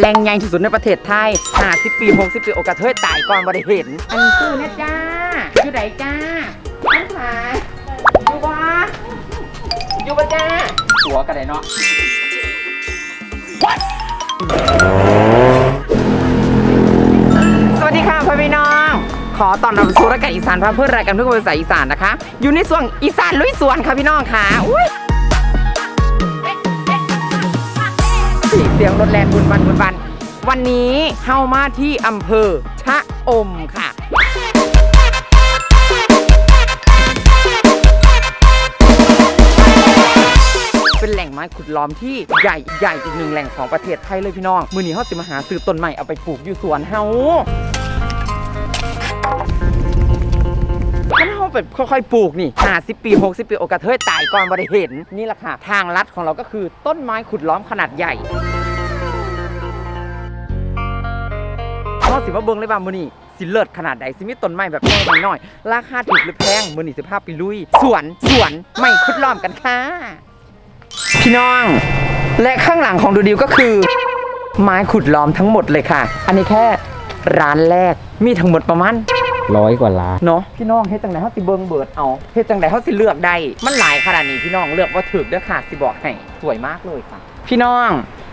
แรงใหญ่ที่สุดในประเทศไทย50ปี 60 ปี โอกาสเทยตายก่อนบ่ได้เห็น อันนี้คือนะจ้า อยู่ไหนจ้าท่านขาอยู่บ่อยู่บ่จ้า หัวกันเลยเนาะสวัสดีค่ะพ่อพี่น้อง ขอต้อนรับสู่รายการอีสานพาเพื่อนรายการเพื่อนคนภาษาอีสานนะคะ อยู่ในส่วนอีสานลุยสวนค่ะพี่น้องค่ะอุ้ย สียงรถแลนบุญบันบุญบัน วันนี้เข้ามาที่อำเภอชะอมค่ะ เป็นแหล่งไม้ขุดล้อมที่ใหญ่ใหญ่อีกหนึ่งแหล่งของประเทศไทยเลยพี่น้อง มือนี้เขาจะมาหาซื้อต้นใหม่เอาไปปลูกอยู่สวนเฮาถ้าเราแบบค่อยๆ ปลูกนี่50ปี60ปี โอกาสเทยตายก่อนบ่ได้เห็น นี่แหละค่ะ ทางลัดของเราก็คือต้นไม้ขุดล้อมขนาดใหญ่ เขาสิว่าเบิ่งเลยว่ามือนี้สิเลิศขนาดใดสิมีต้นไม้แบบแพงน้อยๆราคาถูกหรือแพงมือนี้สิภาพไปลุย สวนสวนไม่ขุดล้อมกันค่ะ พี่น้อง และข้างหลังของดูดิวก็คือ ไม้ขุดล้อมทั้งหมดเลยค่ะ อันนี้แค่ร้านแรกมีทั้งหมดประมาณร้อยกว่าล้านเนาะพี่น้องเฮ็ดจังไดเฮาสิเบิ่งเบิดเอาเฮ็ดจังไดเฮาสิเลือกได้มันหลายขนาดนี้พี่น้องเลือกว่าถูกเด้อค่ะสิบอกให้สวยมากเลยค่ะ พี่น้อง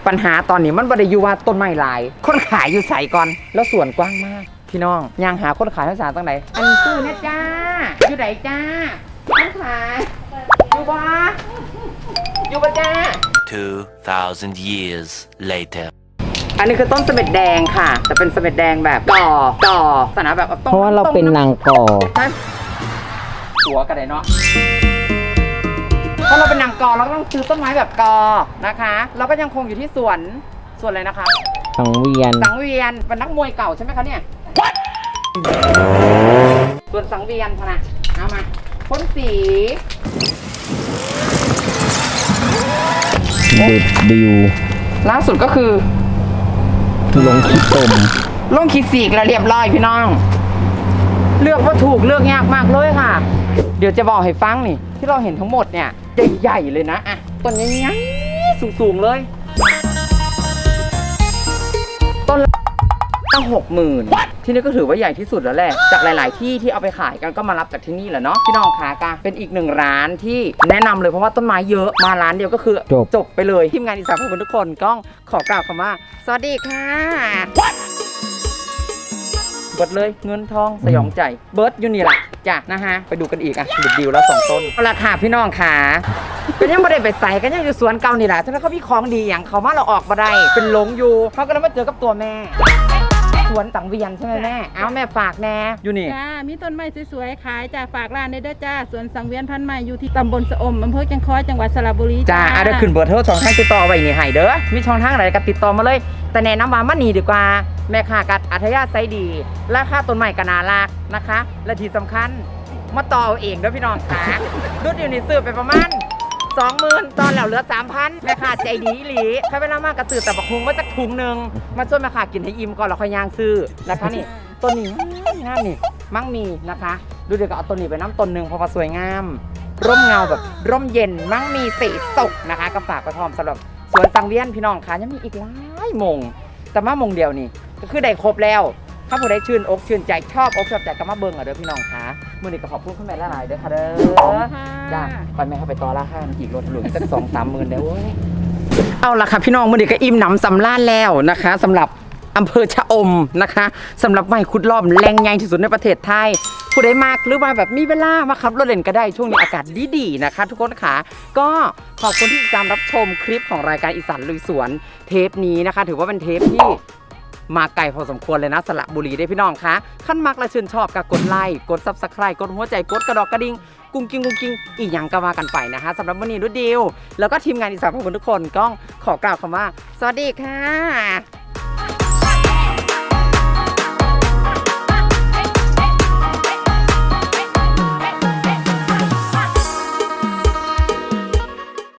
ปัญหาตอนนี้มันบ่ได้อยู่ว่าต้นไม้หลาย คนขายอยู่ใส่ก่อน แล้วสวนกว้างมาก พี่น้องยังหาคนขายให้สารตั้งไหนอันนี้คือนะจ้า อยู่ไหนจ้าคนขาย อยู่บ่อยู่บ่จ้า 2,000 years later. อันนี้คือต้นเสม็ดแดงค่ะ แต่เป็นเสม็ดแดงแบบต่อต่อสนะแบบอต้นเพราะว่าเราเป็นต้นางก่อ ใช่หัวกันเลยเนาะเพราะเราเป็นนาง กอเราก็ต้องซื้อต้นไม้แบบกอนะคะเราก็ยังคงอยู่ที่สวนสวนอะไรนะคะสังเวียนสังเวียนเป็นนักมวยเก่าใช่ไหมคะเนี่ยส่วนสังเวียนพะนะเอามาพ่นสีเด็ดดิวล่าสุดก็คือ ลงคิดตมลงขีดสีกแล้วเรียบร้อยพี่น้อง เลือกว่าถูกเลือกยากมากเลยค่ะ เดี๋ยวจะบอกให้ฟังนี่ ที่เราเห็นทั้งหมดเนี่ย ใหญ่ๆเลยนะอะต้นใหญ่ๆสูงๆเลย ต้นละตั้งหกหมื่นที่นี่ก็ถือว่าใหญ่ที่สุดแล้วแหละ จากหลาย ๆ ที่ที่เอาไปขายกันก็มารับจากที่นี่แหละเนาะพี่น้องคะกะเป็นอีกหนึ่งร้านที่แนะนำเลยเพราะว่าต้นไม้เยอะมาร้านเดียวก็คือจบจบไปเลยทีมงานอีสานขอบคุณทุกคนก็ขอกล่าวคำว่า สวัสดีค่ะเบิดเลยเงินทองสยองใจเบิร์ดอยู่นี่แหละ จ้ะนะฮะ ไปดูกันอีกอะดูดิวแล้วสองต้นเอาละค่ะพี่น้องค่ะก็ยังไม่ได้ไปใส่กันยังอยู่สวนเก่านี่แหละถ้าเขามีของดีอย่างเขามาเราออกมาได้ เป็นหลงอยู่เขาก็เลยมาเจอกับตัวแม่ สวนสังเวียนใช่ไหมแม่ เอาแม่ฝากแน่อยู่นี่ จ้า มีต้นไม้สวยๆ ขายจ้าฝากร้านได้เด้อจ้า สวนสังเวียนพันธุ์ใหม่อยู่ที่ตำบลสะอมอำเภอจังคอยจังหวัดสระบุรีจ้าเอาเดี๋ยวขึ้นเบอร์โทรช่องทางติดต่อไว้นี่ให้เด้อ มีช่องทางไหนก็ติดต่อมาเลย แต่แนะนำว่ามันนี่ดีกว่า แม่ค้ากัดอัธยาศัยดี ราคาต้นใหม่ก็น่ารักนะคะ และที่สำคัญมาต่อเอาเองด้อพี่น้องค่ะรุดียวนี่ซื้อไปประมาณสองหมื่นตอนแล้วเหลือสามพันแม่ค้าใจดีอีหลีถ้าเวลามากกระสือแต่บักฮุงว่าจะถุงหนึ่งมาช่วยแม่ค้ากินให้อิ่มก่อนแล้วค่อยย่างซื้อนะคะนี่ต้นนี้งามนี่มั่งมีนะคะ ดูเดี๋ยวก็เอาต้นนี้ไปน้ำต้นหนึ่งเพราะว่าสวยงาม ร่มเงาแบบร่มเย็นมั่งมีสีสุกนะคะก็ฝากประทอมสำหรับสวนสังเวียนพี่น้องค่ะยังมีอีกหลายมง แต่มามงเดียวนี่ ก็คือได้ครบแล้วถ้าผู้ใดชื่นอกชื่นใจชอบอกชอบใจก็มาเบิ่งอะเด้อพี่น้องค่ะมื่อนี้ก็ขอบคุณคุณแม่หลายๆเด้อค่ะเด้อจ้าไปแม่เข้าไปต่อราคาอีกรถหลุดสักสองสามหมื่นเด้อเว้ยเอาละค่ะพี่น้องมื่อนี้ก็อิ่มหนำสำราญแล้วนะคะสำหรับอำเภอชะอมนะคะสำหรับไม้คุดล้อมแรงใหญ่ที่สุดในประเทศไทยผู้ใดมากหรือว่าแบบมีเวลามาขับรถเล่นก็ได้ช่วงนี้อากาศดีๆนะคะ ทุกคนค่ะก็ขอบคุณที่ติดตามรับชมคลิปของรายการอีสานลุยสวนเทปนี้นะคะ ถือว่าเป็นเทปที่ มาไกลพอสมควรเลยนะสระบุรีได้พี่น้องคะขั้นมักและชื่นชอบก็กดไลค์กดซับสไครต์กดหัวใจกดกระดอกกระดิ่งกุ้งกิ้งกุ้งกิ้งอีกอย่างก็ว่ากันไปนะคะสำหรับวันนี้รุ่นเดียวแล้วก็ทีมงานอีสานของคุณทุกคนก็ขอกล่าวคำว่า สวัสดีค่ะ